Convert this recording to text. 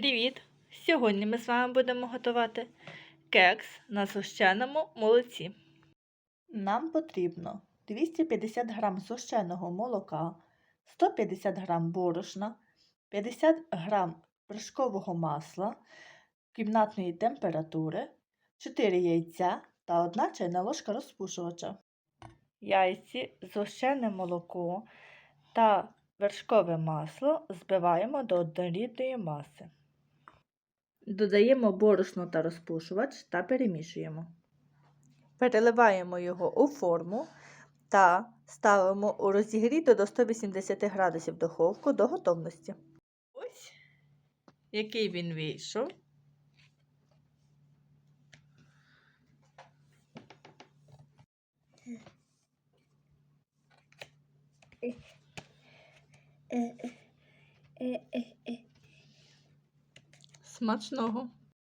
Привіт! Сьогодні ми з вами будемо готувати кекс на сущеному молоці. Нам потрібно 250 г сущеного молока, 150 г борошна, 50 г вершкового масла кімнатної температури, 4 яйця та 1 чайна ложка розпушувача. Яйці, згущене молоко та вершкове масло збиваємо до однорідної маси. Додаємо борошно та розпушувач та перемішуємо. Переливаємо його у форму та ставимо у розігріту до 180 градусів духовку до готовності. Ось який він вийшов. Смачного.